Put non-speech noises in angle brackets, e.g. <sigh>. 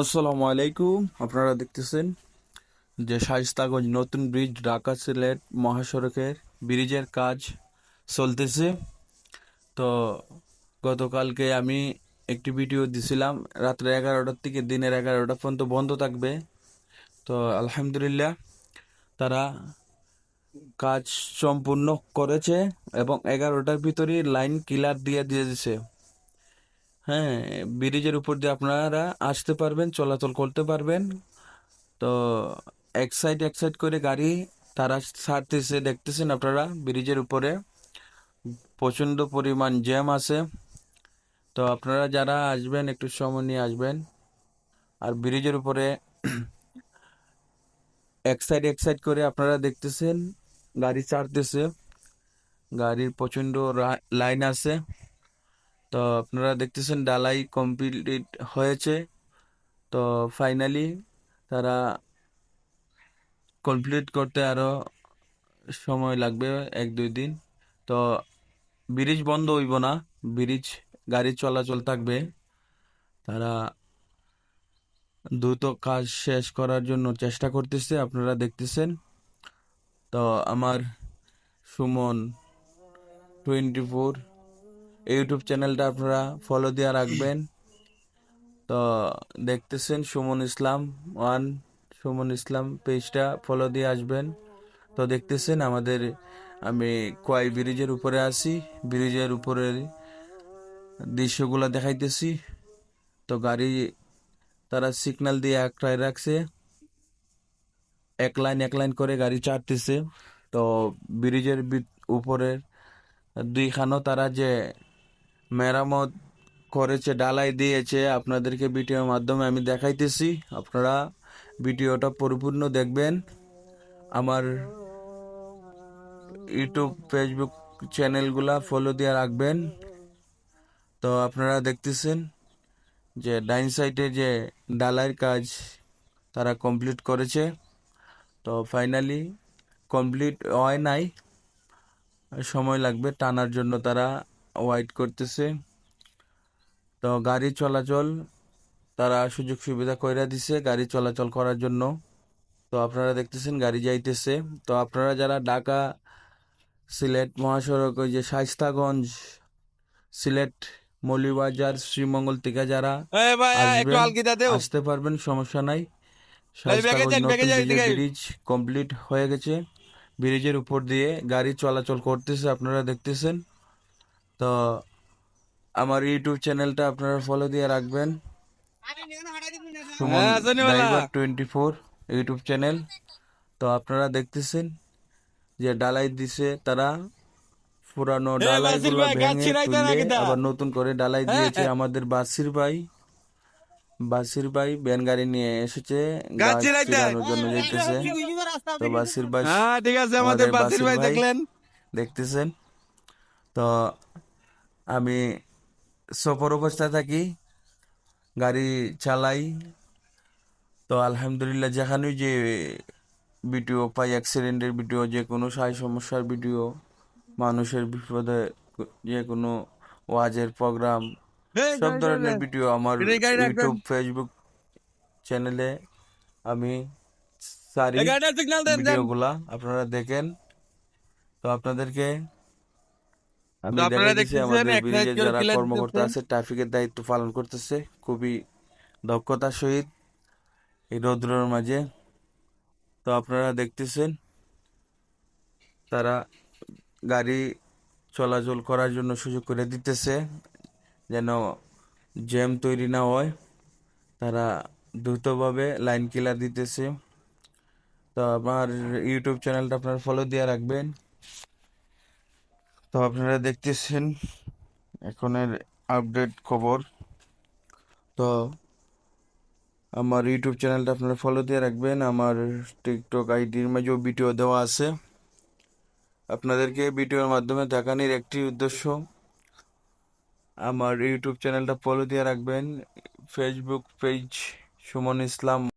আসসালামু আলাইকুম, আপনারা দেখতেছেন যে শাইস্তাগঞ্জ নতুন ব্রিজ, ঢাকা সিলেট মহাসড়কের ব্রিজের কাজ চলতেছে। তো গতকালকে আমি একটি ভিডিও দিছিলাম, রাত্রে এগারোটার থেকে দিনের এগারোটা পর্যন্ত বন্ধ থাকবে। তো আলহামদুলিল্লাহ, তারা কাজ সম্পূর্ণ করেছে এবং এগারোটার ভিতরে লাইন ক্লিয়ার দিয়ে দিয়ে দিছে হ্যাঁ ব্রিজের উপর দিয়ে আপনারা আসতে পারবেন, চলাচল করতে পারবেন। তো এক সাইড এক সাইড করে গাড়ি তারা ছাড়তেছে, দেখতেছেন আপনারা ব্রিজের উপরে? প্রচণ্ড পরিমাণ জ্যাম আছে। তো আপনারা যারা আসবেন, একটু সময় নিয়ে আসবেন। আর ব্রিজের উপরে <clears throat> এক সাইড এক সাইড করে আপনারা দেখতেছেন, গাড়ি ছাড়তেছে। গাড়ির প্রচণ্ড লাইন আছে। তো আপনারা দেখতেছেন ডালাই কমপ্লিট হয়েছে। তো ফাইনালি তারা কমপ্লিট করতে আরও সময় লাগবে এক দুই দিন। তো ব্রিজ বন্ধ হইব না, ব্রিজ গাড়ি চলাচল থাকবে। তারা দ্রুত কাজ শেষ করার জন্য চেষ্টা করতেছে, আপনারা দেখতেছেন। তো আমার সুমন টোয়েন্টি ফোর ইউটিউব চ্যানেলটা আপনারা ফলো দিয়ে রাখবেন। তো দেখতেছেন সুমন ইসলাম ওয়ান সুমন ইসলাম পেজটা ফলো দিয়ে আসবেন। তো দেখতেছেন আমাদের, আমি কোয়াই ব্রিজের উপরে আছি। ব্রিজের উপরের দৃশ্যগুলো দেখাইতেছি। তো গাড়ি, তারা সিগন্যাল দিয়ে একটাই রাখছে। এক লাইন এক লাইন করে গাড়ি চাটতেছে। তো ব্রিজের উপরের দুইখানো তারা যে মেরামত করেছে, ডালাই দিয়েছে। আপনাদেরকে ভিডিওর মাধ্যমে আমি দেখাইতেছি। আপনারা ভিডিওটা পরিপূর্ণ দেখবেন। আমার ইউটিউব, ফেসবুক চ্যানেলগুলা ফলো দিয়ে রাখবেন। তো আপনারা দেখতেছেন যে ডাইন সাইডে যে ডালাইয়ের কাজ তারা কমপ্লিট করেছে। তো ফাইনালি কমপ্লিট হয় নাই। সময় লাগবে টানার জন্য তারা ওয়াইট করতেছে। তো গাড়ি চলাচল তারা সুযোগ সুবিধা কইরা দিছে গাড়ি চলাচল করার জন্য। তো আপনারা দেখতেছেন গাড়ি যাইতেছে। তো আপনারা যারা ঢাকা সিলেট মহাসড়ক ওই যে শাইস্তাগঞ্জ সিলেট মৌলিবাজার শ্রীমঙ্গল থেকে যারা আসতে পারবেন সমস্যা নাই। ব্রিজ কমপ্লিট হয়ে গেছে। ব্রিজের উপর দিয়ে গাড়ি চলাচল করতেছে আপনারা দেখতেছেন। তো আমার ইউটিউব চ্যানেলটা আপনারা ফলো দিয়ে রাখবেন। Suman driver twenty four YouTube channel. তো আপনারা দেখতেছেন যে ডালাই দিছে তারা। পুরানো ডালাই গুলো ভেঙে তুলে আবার নতুন করে ডালাই দিয়েছে আমাদের বাসির ভাই। বাসির ভাই ব্যান গাড়ি নিয়ে এসেছে গাছ চিরানোর জন্য যাইতেছে তো বাসির ভাই ঠিক আছে আমাদের বাসির ভাই দেখলেন। দেখতেছেন। তো আমি সফর অবস্থায় থাকি গাড়ি চালাই। তো আলহামদুলিল্লাহ যেখানে যে ভিডিও পাই অ্যাক্সিডেন্টের ভিডিও যে কোনো সাই সমস্যার ভিডিও মানুষের বিপদে যে কোনো ওয়াজের প্রোগ্রাম সব ধরনের ভিডিও আমার ইউটিউব ফেসবুক চ্যানেলে আমি সারি ভিডিওগুলা আপনারা দেখেন। তো আপনাদেরকে আমি দেখাইতেছি আমাদের ব্রিজে যারা কর্মকর্তা আছে ট্রাফিকের দায়িত্ব পালন করতেছে। খুবই দক্ষতার সহিত এই রৌদ্রের মাঝে। তো আপনারা দেখতেছেন তারা গাড়ি চলাচল করার জন্য সুযোগ করে দিতেছে যেন জ্যাম তৈরি না হয়। তারা দ্রুতভাবে লাইন কিলার দিতেছে। তো আমার ইউটিউব চ্যানেলটা আপনারা ফলো দিয়ে রাখবেন। তো আপনারা দেখতেছেন এখনের আপডেট খবর। তো আমার ইউটিউব চ্যানেলটা আপনারা ফলো দিয়ে রাখবেন। আমার টিকটক আইডির মাঝেও ভিডিও দেওয়া আছে। আপনাদেরকে ভিডিওর মাধ্যমে দেখানোর একটি উদ্দেশ্য, আমার ইউটিউব চ্যানেলটা ফলো দিয়ে রাখবেন। Facebook page Suman Islam.